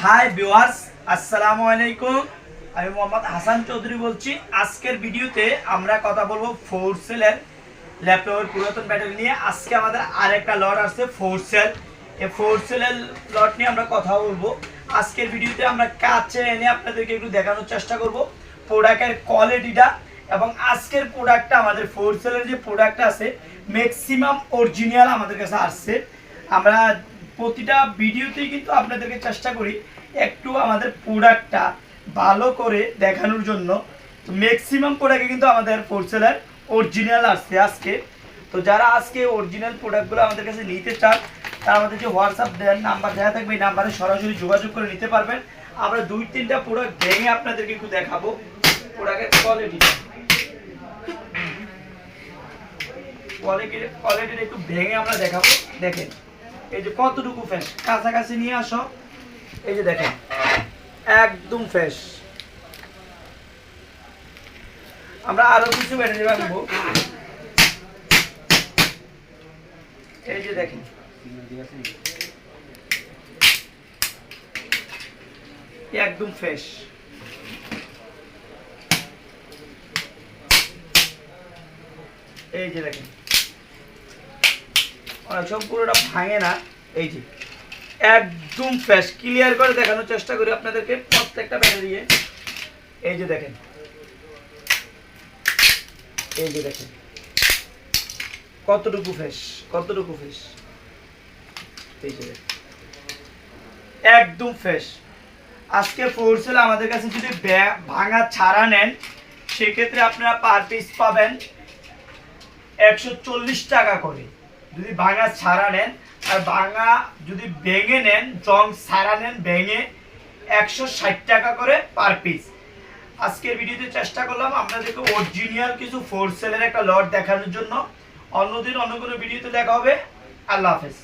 Hi viewers আসসালামু আলাইকুম আমি মোহাম্মদ হাসান চৌধুরী বলছি। আজকের ভিডিওতে আমরা কথা বলব ফোর সেলের ল্যাপটপের পুরাতন ব্যাটারি নিয়ে। আজকে আমাদের আরেকটা লট আসছে ফোর সেল এই ফোর সেলের লট নিয়ে আমরা কথা বলব। আজকের ভিডিওতে আমরা কাছে এনে আপনাদেরকে একটু দেখানোর চেষ্টা করব প্রোডাক্টের কোয়ালিটিটা এবং আজকের প্রোডাক্টটা আমাদের ফোর সেলের যে প্রোডাক্টটা আছে ম্যাক্সিমাম অরিজিনাল আমাদের কাছে আসছে। আমরা প্রতিটা ভিডিওতেই কিন্তু আপনাদেরকে চেষ্টা করি একটু আমাদের প্রোডাক্টটা ভালো করে দেখানোর জন্য। তো ম্যাক্সিমাম প্রোডাক্টে কিন্তু আমাদের ফোরসেলার অরিজিনাল আসছে আজকে। তো যারা আজকে অরিজিনাল প্রোডাক্টগুলো আমাদের কাছে নিতে চান, তারা আমাদের যে হোয়াটসঅ্যাপ দেন নাম্বার দেখা থাকবে, এই নাম্বারে সরাসরি যোগাযোগ করে নিতে পারবেন। আমরা দুই, তিনটা প্রোডাক্ট ভেঙে আপনাদেরকে একটু দেখাবো। প্রোডাক্টের কোয়ালিটি কোয়ালিটির কোয়ালিটির একটু ভেঙে আমরা দেখাবো। দেখেন। এই যে কতটুকু ফ্রেশ কাছাকাছি নিয়ে আসো। এই যে দেখেন, একদম ফ্রেশ আমরা আরও কিছু ব্যাটারি রাখব এই যে দেখেন। একদম ফ্রেশ এই যে দেখেন। অনেক সব পুরোটা ভাঙে না। এই যে, একদম ফ্রেশ ক্লিয়ার করে দেখানোর চেষ্টা করি আপনাদেরকে প্রত্যেকটা ব্যাটারি এই যে দেখেন। এই যে দেখেন। কতটুকু ফ্রেশ কতটুকু ফ্রেশ এই যে। একদম ফ্রেশ আজকে ফোরসেল আমাদের কাছে যদি ভাঙা ছাড়া নেন, সেক্ষেত্রে আপনারা পার পিস পাবেন একশো চল্লিশ টাকা করে। যদি ভাঙা ছাড়া নেন, আর ভাঙা যদি ভেঙে নেন, জং ছাড়া নেন, ভেঙে একশো ষাট টাকা করে পার পিস আজকের ভিডিওতে চেষ্টা করলাম আপনাদেরকে অরিজিনাল কিছু ফোর সেলের একটা লট দেখানোর জন্য। অন্যদিন অন্য কোনো ভিডিওতে দেখা হবে। আল্লাহ হাফেজ।